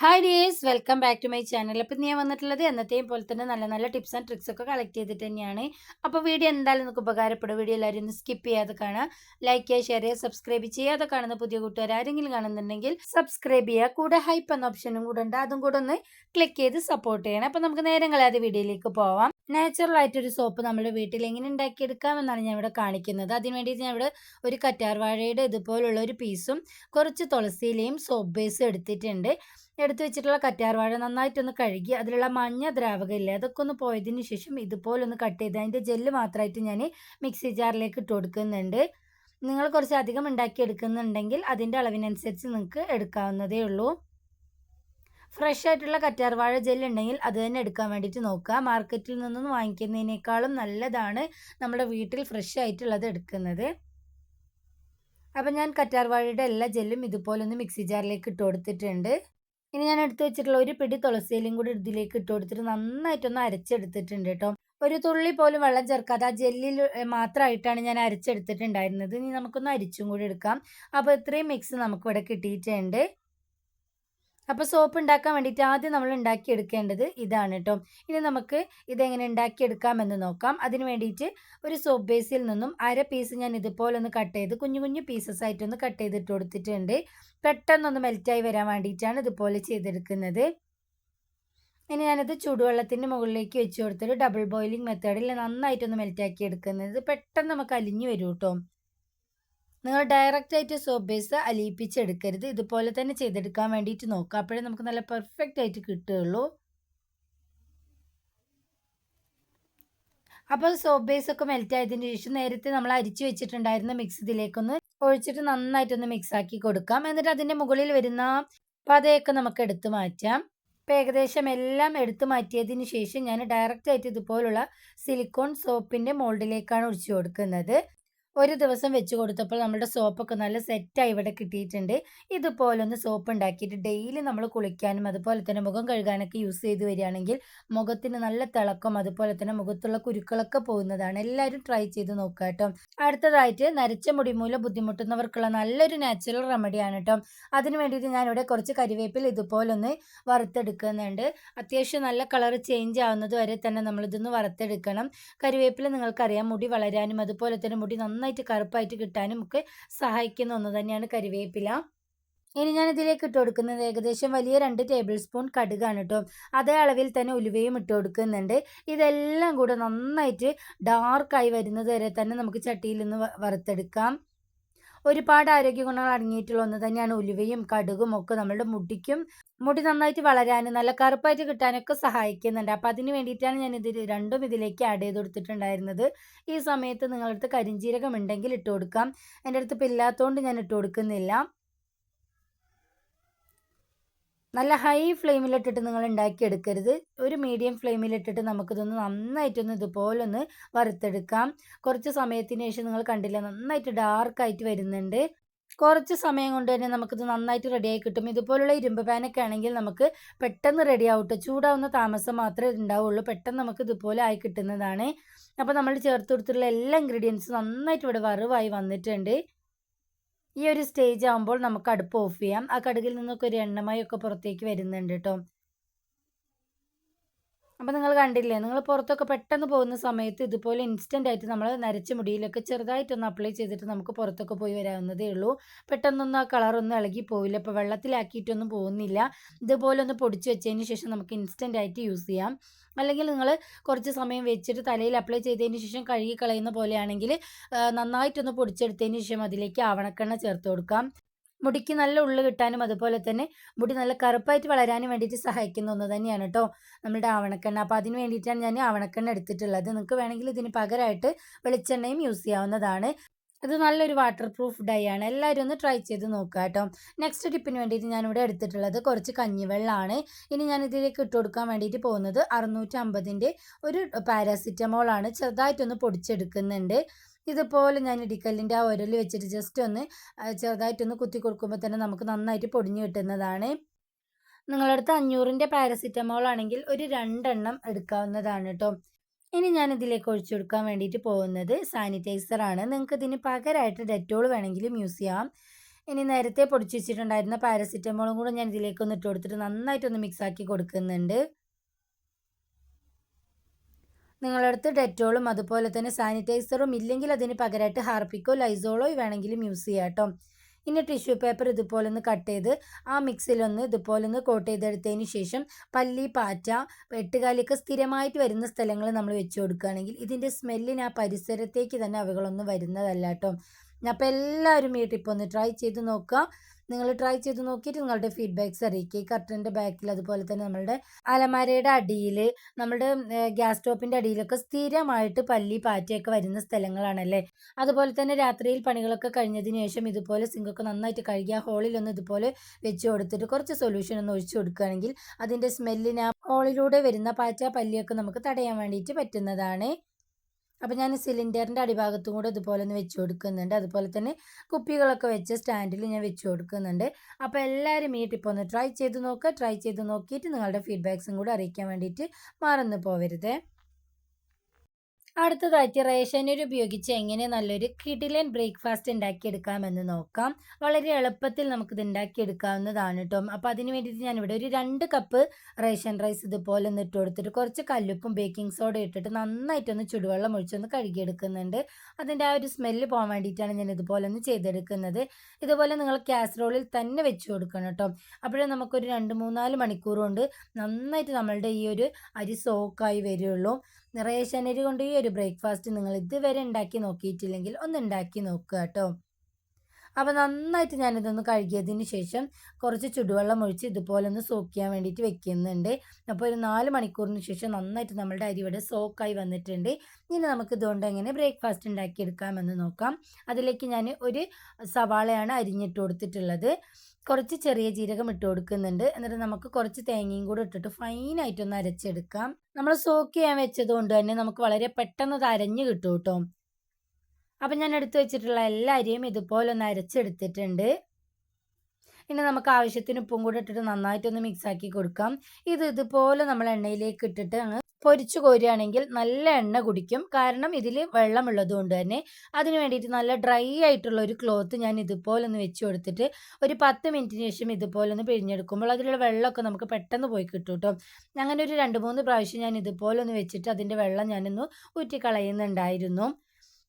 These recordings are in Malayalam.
Hi dears welcome back to my channel അപ്പം ഞാൻ വന്നിട്ടുള്ളത് എന്നത്തെയും പോലെ തന്നെ നല്ല നല്ല ടിപ്സ് ആൻഡ് ട്രിക്സ് ഒക്കെ കളക്ട് ചെയ്തിട്ട് തന്നെയാണ്. അപ്പോൾ വീഡിയോ എന്തായാലും നിങ്ങൾക്ക് ഉപകാരപ്പെടും. വീഡിയോ എല്ലാവരും ഒന്ന് സ്കിപ്പ് ചെയ്യാതെ കാണാം ലൈക്ക് ചെയ്യുക ഷെയർ ചെയ്യുക സബ്സ്ക്രൈബ് ചെയ്യാതെ കാണുന്ന പുതിയ കൂട്ടുകാർ ആരെങ്കിലും കാണുന്നുണ്ടെങ്കിൽ സബ്സ്ക്രൈബ് ചെയ്യുക. കൂടെ ഹൈപ്പ് എന്ന ഓപ്ഷനും കൂടെ ഉണ്ട്. അതും കൂടെ ഒന്ന് ക്ലിക്ക് ചെയ്ത് സപ്പോർട്ട് ചെയ്യണം. അപ്പോൾ നമുക്ക് നേരം കളയാതെ വീഡിയോയിലേക്ക് പോവാം. നാച്ചുറൽ ആയിട്ടൊരു സോപ്പ് നമ്മുടെ വീട്ടിൽ എങ്ങനെ ഉണ്ടാക്കിയെടുക്കാമെന്നാണ് ഞാൻ ഇവിടെ കാണിക്കുന്നത്. അതിന് വേണ്ടിയിട്ട് ഞാൻ ഇവിടെ ഒരു കറ്റാർവാഴയുടെ ഇതുപോലുള്ള ഒരു പീസും കുറച്ച് തുളസിയിലയും സോപ്പ് ബേസും എടുത്തിട്ടുണ്ട്. എടുത്തു വെച്ചിട്ടുള്ള കറ്റാർവാഴ നന്നായിട്ടൊന്ന് കഴുകി അതിലുള്ള മഞ്ഞ ദ്രാവകം ഇല്ലേ അതൊക്കെ ഒന്ന് പോയതിന് ശേഷം ഇതുപോലെ ഒന്ന് കട്ട് ചെയ്ത് അതിന്റെ ജെല്ല് മാത്രമായിട്ട് ഞാൻ മിക്സി ജാറിലേക്ക് ഇട്ട് കൊടുക്കുന്നുണ്ട്. നിങ്ങൾ കുറച്ച് അധികം ഉണ്ടാക്കി എടുക്കുന്നുണ്ടെങ്കിൽ അതിന്റെ അളവിനനുസരിച്ച് നിങ്ങൾക്ക് എടുക്കാവുന്നതേ ഉള്ളൂ. ഫ്രഷ് ആയിട്ടുള്ള കറ്റാർവാഴ ജെല്ല് ഉണ്ടെങ്കിൽ അത് തന്നെ എടുക്കാൻ വേണ്ടിയിട്ട് നോക്കുക. മാർക്കറ്റിൽ നിന്നും വാങ്ങിക്കുന്നതിനേക്കാളും നല്ലതാണ് നമ്മുടെ വീട്ടിൽ ഫ്രഷ് ആയിട്ടുള്ളത് എടുക്കുന്നത്. അപ്പം ഞാൻ കറ്റാർവാഴയുടെ എല്ലാ ജെല്ലും ഇതുപോലെ ഒന്ന് മിക്സി ജാറിലേക്ക് ഇട്ട് കൊടുത്തിട്ടുണ്ട്. ഇനി ഞാൻ എടുത്തു വെച്ചിട്ടുള്ള ഒരു പിടി തുളസിയിലും കൂടി ഇതിലേക്ക് ഇട്ട് കൊടുത്തിട്ട് നന്നായിട്ടൊന്ന് അരച്ചെടുത്തിട്ടുണ്ട് കേട്ടോ. ഒരു തുള്ളി പോലും വെള്ളം ചേർക്കാതെ ആ ജെല്ലിൽ മാത്രമായിട്ടാണ് ഞാൻ അരച്ചെടുത്തിട്ടുണ്ടായിരുന്നത്. ഇനി നമുക്കൊന്ന് അരിച്ചും കൂടി എടുക്കാം. അപ്പോൾ ഇത്രയും മിക്സ് നമുക്കിവിടെ കിട്ടിയിട്ടുണ്ട്. അപ്പോൾ സോപ്പ് ഉണ്ടാക്കാൻ വേണ്ടിയിട്ട് ആദ്യം നമ്മൾ ഉണ്ടാക്കിയെടുക്കേണ്ടത് ഇതാണ് കേട്ടോ ഇനി നമുക്ക് ഇതെങ്ങനെ ഉണ്ടാക്കിയെടുക്കാമെന്ന് നോക്കാം. അതിന് വേണ്ടിയിട്ട് ഒരു സോപ്പ് ബേസിൽ നിന്നും അര പീസ് ഞാൻ ഇതുപോലെ ഒന്ന് കട്ട് ചെയ്ത് കുഞ്ഞു കുഞ്ഞു പീസസ് ആയിട്ടൊന്ന് കട്ട് ചെയ്തിട്ട് കൊടുത്തിട്ടുണ്ട്. പെട്ടെന്നൊന്ന് മെൽറ്റായി വരാൻ വേണ്ടിയിട്ടാണ് ഇതുപോലെ ചെയ്തെടുക്കുന്നത്. ഇനി ഞാനത് ചൂടുവെള്ളത്തിന്റെ മുകളിലേക്ക് വെച്ച് കൊടുത്തിട്ട് ഡബിൾ ബോയിലിംഗ് മെത്തേഡിൽ നന്നായിട്ടൊന്ന് മെൽറ്റാക്കി എടുക്കുന്നത്. പെട്ടെന്ന് നമുക്ക് അലിഞ്ഞു വരും കേട്ടോ നിങ്ങൾ ഡയറക്റ്റ് ആയിട്ട് സോപ്പ് ബേസ് അലിയിപ്പിച്ചെടുക്കരുത്. ഇതുപോലെ തന്നെ ചെയ്തെടുക്കാൻ വേണ്ടിയിട്ട് നോക്കുക അപ്പോഴേ നമുക്ക് നല്ല പെർഫെക്റ്റ് ആയിട്ട് കിട്ടുകയുള്ളൂ. അപ്പോൾ സോപ്പ് ബേസ് ഒക്കെ മെൽറ്റ് ആയതിന് ശേഷം നേരത്തെ നമ്മൾ അരിച്ചു വെച്ചിട്ടുണ്ടായിരുന്ന മിക്സ് ഇതിലേക്കൊന്ന് ഒഴിച്ചിട്ട് നന്നായിട്ടൊന്ന് മിക്സ് ആക്കി കൊടുക്കാം. എന്നിട്ട് അതിന്റെ മുകളിൽ വരുന്ന പതയൊക്കെ നമുക്ക് എടുത്തു മാറ്റാം. ഇപ്പം ഏകദേശം എല്ലാം എടുത്തു മാറ്റിയതിന് ശേഷം ഞാൻ ഡയറക്റ്റ് ആയിട്ട് ഇതുപോലുള്ള സിലിക്കോൺ സോപ്പിന്റെ മോൾഡിലേക്കാണ് ഒഴിച്ചു കൊടുക്കുന്നത്. ഒരു ദിവസം വെച്ച് കൊടുത്തപ്പോൾ നമ്മുടെ സോപ്പൊക്കെ നല്ല സെറ്റായി ഇവിടെ കിട്ടിയിട്ടുണ്ട്. ഇതുപോലെ ഒന്ന് സോപ്പ് ഉണ്ടാക്കിയിട്ട് ഡെയിലി നമ്മൾ കുളിക്കാനും അതുപോലെ തന്നെ മുഖം കഴുകാനൊക്കെ യൂസ് ചെയ്ത് വരികയാണെങ്കിൽ മുഖത്തിന് നല്ല തിളക്കം അതുപോലെ തന്നെ മുഖത്തുള്ള കുരുക്കളൊക്കെ പോകുന്നതാണ്. എല്ലാവരും ട്രൈ ചെയ്ത് നോക്കുക കേട്ടോ. അടുത്തതായിട്ട് നരച്ച മുടി മൂലം ബുദ്ധിമുട്ടുന്നവർക്കുള്ള നല്ലൊരു നാച്ചുറൽ റെമഡിയാണ് കേട്ടോ. അതിന് വേണ്ടിയിട്ട് ഞാനിവിടെ കുറച്ച് കരിവേപ്പിൽ ഇതുപോലൊന്ന് വറുത്തെടുക്കുന്നുണ്ട്. അത്യാവശ്യം നല്ല കളർ ചേഞ്ച് ആവുന്നത് വരെ തന്നെ നമ്മളിതൊന്ന് വറുത്തെടുക്കണം. കരിവേപ്പിൽ നിങ്ങൾക്കറിയാം മുടി വളരാനും അതുപോലെ തന്നെ മുടി നന്നായി നന്നായിട്ട് കറുപ്പായിട്ട് കിട്ടാനും ഒക്കെ സഹായിക്കുന്ന ഒന്ന് തന്നെയാണ് കരിവേപ്പില. ഇനി ഞാൻ ഇതിലേക്ക് ഇട്ട് കൊടുക്കുന്നത് ഏകദേശം വലിയ രണ്ട് ടേബിൾ സ്പൂൺ കടുകാണ് കേട്ടോ അതേ അളവിൽ തന്നെ ഉലുവയും ഇട്ട് കൊടുക്കുന്നുണ്ട്. ഇതെല്ലാം കൂടെ നന്നായിട്ട് ഡാർക്കായി വരുന്നത് വരെ തന്നെ നമുക്ക് ചട്ടിയിൽ നിന്ന് വറുത്തെടുക്കാം. ഒരുപാട് ആരോഗ്യ ഗുണങ്ങൾ അടങ്ങിയിട്ടുള്ള ഒന്ന് തന്നെയാണ് ഉലുവയും കടുകും ഒക്കെ നമ്മളുടെ മുടിക്കും. മുടി നന്നായിട്ട് വളരാനും നല്ല കറുപ്പായിട്ട് കിട്ടാനൊക്കെ സഹായിക്കുന്നുണ്ട്. അപ്പോൾ അതിന് വേണ്ടിയിട്ടാണ് ഞാൻ ഇതിൽ രണ്ടും ഇതിലേക്ക് ആഡ് ചെയ്ത് കൊടുത്തിട്ടുണ്ടായിരുന്നത്. ഈ സമയത്ത് നിങ്ങളടുത്ത് കരിഞ്ചീരകം ഉണ്ടെങ്കിൽ ഇട്ട് കൊടുക്കാം. എന്റെ അടുത്ത് ഇപ്പോൾ ഇല്ലാത്തതുകൊണ്ട് ഞാൻ ഇട്ട് കൊടുക്കുന്നില്ല. നല്ല ഹൈ ഫ്ലെയിമിലിട്ടിട്ട് നിങ്ങൾ ഉണ്ടാക്കിയെടുക്കരുത് ഒരു മീഡിയം ഫ്ലെയിമിലിട്ടിട്ട് നമുക്കിതൊന്ന് നന്നായിട്ടൊന്ന് ഇതുപോലൊന്ന് വറുത്തെടുക്കാം. കുറച്ച് സമയത്തിന് ശേഷം നിങ്ങൾ കണ്ടില്ല നന്നായിട്ട് ഡാർക്കായിട്ട് വരുന്നുണ്ട്. കുറച്ച് സമയം കൊണ്ട് തന്നെ നമുക്കിത് നന്നായിട്ട് റെഡിയായി കിട്ടും. ഇതുപോലുള്ള ഇരുമ്പ് പാനൊക്കെ ആണെങ്കിൽ നമുക്ക് പെട്ടെന്ന് റെഡി ആവട്ടെ. ചൂടാവുന്ന താമസം മാത്രമേ ഉണ്ടാവുള്ളൂ പെട്ടെന്ന് നമുക്ക് ഇതുപോലെ ആയി കിട്ടുന്നതാണ്. അപ്പോൾ നമ്മൾ ചേർത്ത് കൊടുത്തിട്ടുള്ള എല്ലാ ഇൻഗ്രീഡിയൻസും നന്നായിട്ട് ഇവിടെ വറവായി വന്നിട്ടുണ്ട്. ഈ ഒരു സ്റ്റേജ് ആകുമ്പോൾ നമുക്ക് അടുപ്പ് ഓഫ് ചെയ്യാം. ആ കടുകിൽ നിന്നൊക്കെ ഒരു എണ്ണമായി ഒക്കെ പുറത്തേക്ക് വരുന്നുണ്ട് കേട്ടോ അപ്പോൾ നിങ്ങൾ കണ്ടില്ലേ നിങ്ങൾ പുറത്തൊക്കെ പെട്ടെന്ന് പോകുന്ന സമയത്ത് ഇതുപോലെ ഇൻസ്റ്റന്റ് ആയിട്ട് നമ്മൾ നരച്ച മുടിയിലൊക്കെ ചെറുതായിട്ടൊന്ന് അപ്ലൈ ചെയ്തിട്ട് നമുക്ക് പുറത്തൊക്കെ പോയി വരാവുന്നതേ ഉള്ളൂ. പെട്ടെന്നൊന്നും ആ കളറൊന്നും ഇളകി പോവില്ല. ഇപ്പോൾ വെള്ളത്തിലാക്കിയിട്ടൊന്നും പോകുന്നില്ല. ഇതുപോലെ ഒന്ന് പൊടിച്ച് വെച്ചതിന് ശേഷം നമുക്ക് ഇൻസ്റ്റന്റ് ആയിട്ട് യൂസ് ചെയ്യാം. അല്ലെങ്കിൽ നിങ്ങൾ കുറച്ച് സമയം വെച്ചിട്ട് തലയിൽ അപ്ലൈ ചെയ്തതിന് ശേഷം കഴുകി കളയുന്ന പോലെയാണെങ്കിൽ നന്നായിട്ടൊന്ന് പൊടിച്ചെടുത്തതിന് ശേഷം അതിലേക്ക് ആവണക്കെണ്ണ ചേർത്ത് കൊടുക്കാം. മുടിക്ക് നല്ല ഉള്ളു കിട്ടാനും അതുപോലെ തന്നെ മുടി നല്ല കറുപ്പായിട്ട് വളരാനും വേണ്ടിയിട്ട് സഹായിക്കുന്ന ഒന്ന് തന്നെയാണ് കേട്ടോ നമ്മുടെ ആവണക്കെണ്ണ. അപ്പോൾ അതിന് വേണ്ടിയിട്ടാണ് ഞാൻ ആവണക്കെണ്ണ എടുത്തിട്ടുള്ളത്. നിങ്ങൾക്ക് വേണമെങ്കിൽ ഇതിന് പകരമായിട്ട് വെളിച്ചെണ്ണയും യൂസ് ചെയ്യാവുന്നതാണ്. ഇത് നല്ലൊരു വാട്ടർ പ്രൂഫ് ഡൈ ആണ്. എല്ലാവരും ഒന്ന് ട്രൈ ചെയ്ത് നോക്കുക കേട്ടോ. നെക്സ്റ്റ് ടിപ്പിന് വേണ്ടിയിട്ട് ഞാനിവിടെ എടുത്തിട്ടുള്ളത് കുറച്ച് കഞ്ഞിവെള്ളമാണ്. ഇനി ഞാൻ ഇതിലേക്ക് ഇട്ട് കൊടുക്കാൻ വേണ്ടിയിട്ട് പോകുന്നത് അറുന്നൂറ്റി അമ്പതിന്റെ ഒരു പാരാസിറ്റമോളാണ് ചെറുതായിട്ടൊന്ന് പൊടിച്ചെടുക്കുന്നുണ്ട്. ഇതുപോലെ ഞാൻ ഇടിക്കല്ലിന്റെ ആ ഉരൽ വെച്ചിട്ട് ജസ്റ്റ് ഒന്ന് ചെറുതായിട്ടൊന്ന് കുത്തി കൊടുക്കുമ്പോൾ തന്നെ നമുക്ക് നന്നായിട്ട് പൊടിഞ്ഞു കിട്ടുന്നതാണ്. നിങ്ങളടുത്ത് അഞ്ഞൂറിന്റെ പാരസിറ്റമോൾ ആണെങ്കിൽ ഒരു രണ്ടെണ്ണം എടുക്കാവുന്നതാണ് കേട്ടോ. ഇനി ഞാൻ ഇതിലേക്ക് ഒഴിച്ചു കൊടുക്കാൻ വേണ്ടിയിട്ട് പോകുന്നത് സാനിറ്റൈസർ ആണ്. നിങ്ങൾക്ക് ഇതിന് പകരമായിട്ട് ഡെറ്റോൾ വേണമെങ്കിലും യൂസ് ചെയ്യാം. ഇനി നേരത്തെ പൊടിച്ച് വെച്ചിട്ടുണ്ടായിരുന്ന പാരസിറ്റമോളും കൂടെ ഞാൻ ഇതിലേക്ക് ഒന്ന് ഇട്ട് കൊടുത്തിട്ട് നന്നായിട്ടൊന്ന് മിക്സ് ആക്കി കൊടുക്കുന്നുണ്ട്. നിങ്ങളടുത്ത് ഡെറ്റോളും അതുപോലെ തന്നെ സാനിറ്റൈസറും ഇല്ലെങ്കിൽ അതിന് പകരമായിട്ട് ഹാർപ്പിക്കോ ലൈസോളോ വേണമെങ്കിലും യൂസ് ചെയ്യാം കേട്ടോ ഇനി ടിഷ്യൂ പേപ്പർ ഇതുപോലെ ഒന്ന് കട്ട് ചെയ്ത് ആ മിക്സിലൊന്ന് ഇതുപോലെ ഒന്ന് കോട്ട് ചെയ്തെടുത്തതിന് ശേഷം പല്ലി പാറ്റ വെട്ടുകാലിയൊക്കെ സ്ഥിരമായിട്ട് വരുന്ന സ്ഥലങ്ങൾ നമ്മൾ വെച്ച് കൊടുക്കുകയാണെങ്കിൽ ഇതിന്റെ സ്മെല്ലിന് ആ പരിസരത്തേക്ക് തന്നെ അവകളൊന്നും വരുന്നതല്ല കേട്ടോ. അപ്പോൾ എല്ലാവരും ഈ ടിപ്പ് ഒന്ന് ട്രൈ ചെയ്ത് നോക്കുക. നിങ്ങൾ ട്രൈ ചെയ്ത് നോക്കിയിട്ട് നിങ്ങളുടെ ഫീഡ്ബാക്ക്സ് അറിയിക്കുക. ഈ കർട്ടന്റെ ബാക്കിൽ അതുപോലെ തന്നെ നമ്മളുടെ അലമാരയുടെ അടിയിൽ നമ്മുടെ ഗ്യാസ് സ്റ്റോപ്പിന്റെ അടിയിലൊക്കെ സ്ഥിരമായിട്ട് പല്ലി പാറ്റയൊക്കെ വരുന്ന സ്ഥലങ്ങളാണല്ലേ? അതുപോലെ തന്നെ രാത്രിയിൽ പണികളൊക്കെ കഴിഞ്ഞതിന് ശേഷം ഇതുപോലെ സിങ്കൊക്കെ നന്നായിട്ട് കഴുകി ആ ഹോളിലൊന്ന് ഇതുപോലെ വെച്ച് കൊടുത്തിട്ട് കുറച്ച് സൊല്യൂഷൻ ഒന്ന് ഒഴിച്ചു കൊടുക്കുകയാണെങ്കിൽ അതിന്റെ സ്മെല്ലിന് ആ ഹോളിലൂടെ വരുന്ന പാറ്റ പല്ലിയൊക്കെ നമുക്ക് തടയാൻ വേണ്ടിയിട്ട് പറ്റുന്നതാണ്. അപ്പോൾ ഞാൻ സിലിണ്ടറിന്റെ അടിഭാഗത്തും കൂടെ ഇതുപോലെ ഒന്ന് വെച്ച് കൊടുക്കുന്നുണ്ട്. അതുപോലെ തന്നെ കുപ്പികളൊക്കെ വെച്ച് സ്റ്റാൻഡിൽ ഞാൻ വെച്ച് കൊടുക്കുന്നുണ്ട്. അപ്പോൾ എല്ലാവരും ഈ ടിപ്പ് ഒന്ന് ട്രൈ ചെയ്ത് നോക്കുക ട്രൈ ചെയ്ത് നോക്കിയിട്ട് നിങ്ങളുടെ ഫീഡ്ബാക്സും കൂടെ അറിയിക്കാൻ വേണ്ടിയിട്ട് മറന്നു പോവരുത്. അടുത്തതായിട്ട് റേഷനരി ഉപയോഗിച്ച് എങ്ങനെ നല്ലൊരു കിഡിലൻ ബ്രേക്ക്ഫാസ്റ്റ് ഉണ്ടാക്കിയെടുക്കാമെന്ന് നോക്കാം. വളരെ എളുപ്പത്തിൽ നമുക്കിത് ഉണ്ടാക്കിയെടുക്കാവുന്നതാണ് കേട്ടോ. അപ്പോൾ അതിന് വേണ്ടിയിട്ട് ഞാനിവിടെ ഒരു രണ്ട് കപ്പ് റേഷൻ റൈസ് ഇതുപോലെ ഒന്ന് ഇട്ട് കൊടുത്തിട്ട് കുറച്ച് കല്ലുപ്പും ബേക്കിംഗ് സോഡ ഇട്ടിട്ട് നന്നായിട്ടൊന്ന് ചുടുവെള്ളം ഒഴിച്ചൊന്ന് കഴുകിയെടുക്കുന്നുണ്ട്. അതിന്റെ ആ ഒരു സ്മെല്ല് പോകാൻ വേണ്ടിയിട്ടാണ് ഞാൻ ഇതുപോലെ ഒന്ന് ചെയ്തെടുക്കുന്നത്. ഇതുപോലെ നിങ്ങൾ കാസറോളിൽ തന്നെ വെച്ച് കൊടുക്കണം കേട്ടോ. അപ്പോഴേ നമുക്കൊരു രണ്ട് മൂന്നാൽ മണിക്കൂർ കൊണ്ട് നന്നായിട്ട് നമ്മളുടെ ഈ ഒരു അരി സോക്കായി വരുള്ളൂ. റേഷനരി കൊണ്ട് ഈ ഒരു ബ്രേക്ക്ഫാസ്റ്റ് നിങ്ങൾ ഇതുവരെ ഉണ്ടാക്കി നോക്കിയിട്ടില്ലെങ്കിൽ ഒന്ന് ഉണ്ടാക്കി നോക്കുക കേട്ടോ. അപ്പോൾ നന്നായിട്ട് ഞാനിതൊന്ന് കഴുകിയതിന് ശേഷം കുറച്ച് ചുടുവെള്ളം ഒഴിച്ച് ഇതുപോലെ ഒന്ന് സോക്ക് ചെയ്യാൻ വേണ്ടിയിട്ട് വെക്കുന്നുണ്ട്. അപ്പോൾ ഒരു നാല് മണിക്കൂറിന് ശേഷം നന്നായിട്ട് നമ്മളുടെ അരി ഇവിടെ സോക്കായി വന്നിട്ടുണ്ട്. ഇനി നമുക്ക് ഇതുകൊണ്ട് എങ്ങനെ ബ്രേക്ക്ഫാസ്റ്റ് ഉണ്ടാക്കിയെടുക്കാമെന്ന് നോക്കാം. അതിലേക്ക് ഞാൻ ഒരു സവാളയാണ് അരിഞ്ഞിട്ട് കൊടുത്തിട്ടുള്ളത്. കുറച്ച് ചെറിയ ജീരകം ഇട്ട് കൊടുക്കുന്നുണ്ട്. എന്നിട്ട് നമുക്ക് കുറച്ച് തേങ്ങയും കൂടെ ഇട്ടിട്ട് ഫൈനായിട്ടൊന്ന് അരച്ചെടുക്കാം. നമ്മൾ സോക്ക് ചെയ്യാൻ വെച്ചത് കൊണ്ട് തന്നെ നമുക്ക് വളരെ പെട്ടെന്ന് അത് അരഞ്ഞ് കിട്ടും കേട്ടോ. അപ്പം ഞാൻ എടുത്തു വെച്ചിട്ടുള്ള എല്ലാ അരിയും ഇതുപോലെ ഒന്ന് അരച്ചെടുത്തിട്ടുണ്ട്. ഇനി നമുക്ക് ആവശ്യത്തിന് ഉപ്പും കൂടെ ഇട്ടിട്ട് നന്നായിട്ടൊന്ന് മിക്സാക്കി കൊടുക്കാം. ഇത് ഇതുപോലെ നമ്മൾ എണ്ണയിലേക്ക് ഇട്ടിട്ട് അങ്ങ് പൊരിച്ചു കോരുകയാണെങ്കിൽ നല്ല എണ്ണ കുടിക്കും. കാരണം ഇതിൽ വെള്ളമുള്ളത് കൊണ്ട് തന്നെ അതിന് വേണ്ടിയിട്ട് നല്ല ഡ്രൈ ആയിട്ടുള്ള ഒരു ക്ലോത്ത് ഞാൻ ഇതുപോലെ ഒന്ന് വെച്ച് കൊടുത്തിട്ട് ഒരു പത്ത് മിനിറ്റിന് ശേഷം ഇതുപോലെ ഒന്ന് പിഴിഞ്ഞെടുക്കുമ്പോൾ അതിലുള്ള വെള്ളമൊക്കെ നമുക്ക് പെട്ടെന്ന് പോയി കിട്ടും കേട്ടോ അങ്ങനെ ഒരു രണ്ട് മൂന്ന് പ്രാവശ്യം ഞാൻ ഇതുപോലെ ഒന്ന് വെച്ചിട്ട് അതിന്റെ വെള്ളം ഞാനൊന്ന് ഊറ്റിക്കളയുന്നുണ്ടായിരുന്നു.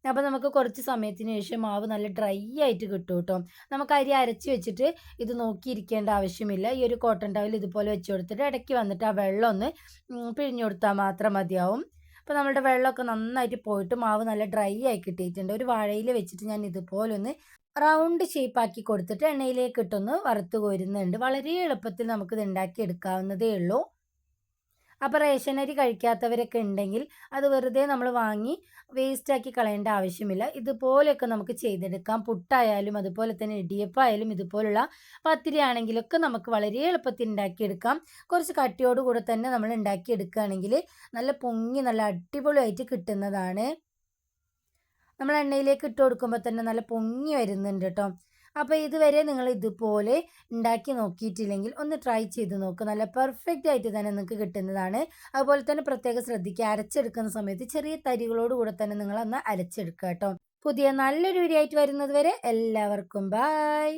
അപ്പോൾ നമുക്ക് കുറച്ച് സമയത്തിന് ശേഷം മാവ് നല്ല ഡ്രൈ ആയിട്ട് കിട്ടും കേട്ടോ. നമുക്ക് അരി അരച്ച് വെച്ചിട്ട് ഇത് നോക്കിയിരിക്കേണ്ട ആവശ്യമില്ല. ഈ ഒരു കോട്ടൺ ടവൽ ഇതുപോലെ വെച്ച് കൊടുത്തിട്ട് ഇടയ്ക്ക് വന്നിട്ട് ആ വെള്ളം ഒന്ന് പിഴിഞ്ഞു കൊടുത്താൽ മാത്രം മതിയാവും. അപ്പോൾ നമ്മളുടെ വെള്ളമൊക്കെ നന്നായിട്ട് പോയിട്ട് മാവ് നല്ല ഡ്രൈ ആയി കിട്ടിയിട്ടുണ്ട്. ഒരു വാഴയിൽ വെച്ചിട്ട് ഞാൻ ഇതുപോലെ ഒന്ന് റൗണ്ട് ഷേപ്പാക്കി കൊടുത്തിട്ട് എണ്ണയിലേക്ക് ഇട്ടൊന്ന് വറുത്ത് കോരുന്നുണ്ട്. വളരെ എളുപ്പത്തിൽ നമുക്കിത് ഉണ്ടാക്കി എടുക്കാവുന്നതേ ഉള്ളൂ. അപ്പോൾ റേഷൻ അരി കഴിക്കാത്തവരൊക്കെ ഉണ്ടെങ്കിൽ അത് വെറുതെ നമ്മൾ വാങ്ങി വേസ്റ്റാക്കി കളയേണ്ട ആവശ്യമില്ല. ഇതുപോലെയൊക്കെ നമുക്ക് ചെയ്തെടുക്കാം. പുട്ടായാലും അതുപോലെ തന്നെ ഇടിയപ്പായാലും ഇതുപോലുള്ള പത്തിരി ആണെങ്കിലൊക്കെ നമുക്ക് വളരെ എളുപ്പത്തിൽ ഉണ്ടാക്കിയെടുക്കാം കുറച്ച് കട്ടിയോട് തന്നെ നമ്മൾ ഉണ്ടാക്കിയെടുക്കുകയാണെങ്കിൽ നല്ല പൊങ്ങി നല്ല അടിപൊളിയായിട്ട് കിട്ടുന്നതാണ്. നമ്മൾ എണ്ണയിലേക്ക് ഇട്ട് കൊടുക്കുമ്പോൾ തന്നെ നല്ല പൊങ്ങി വരുന്നുണ്ട് കേട്ടോ അപ്പോൾ ഇതുവരെ നിങ്ങൾ ഇതുപോലെ ഉണ്ടാക്കി നോക്കിയിട്ടില്ലെങ്കിൽ ഒന്ന് ട്രൈ ചെയ്ത് നോക്കുക നല്ല പെർഫെക്റ്റ് ആയിട്ട് തന്നെ നിങ്ങൾക്ക് കിട്ടുന്നതാണ്. അതുപോലെ തന്നെ പ്രത്യേകം ശ്രദ്ധിക്കുക അരച്ചെടുക്കുന്ന സമയത്ത് ചെറിയ തരികളോട് കൂടെ തന്നെ നിങ്ങൾ അന്ന് അരച്ചെടുക്കുക കേട്ടോ. പുതിയ നല്ലൊരു വീഡിയോ ആയിട്ട് വരുന്നത് വരെ എല്ലാവർക്കും ബായ്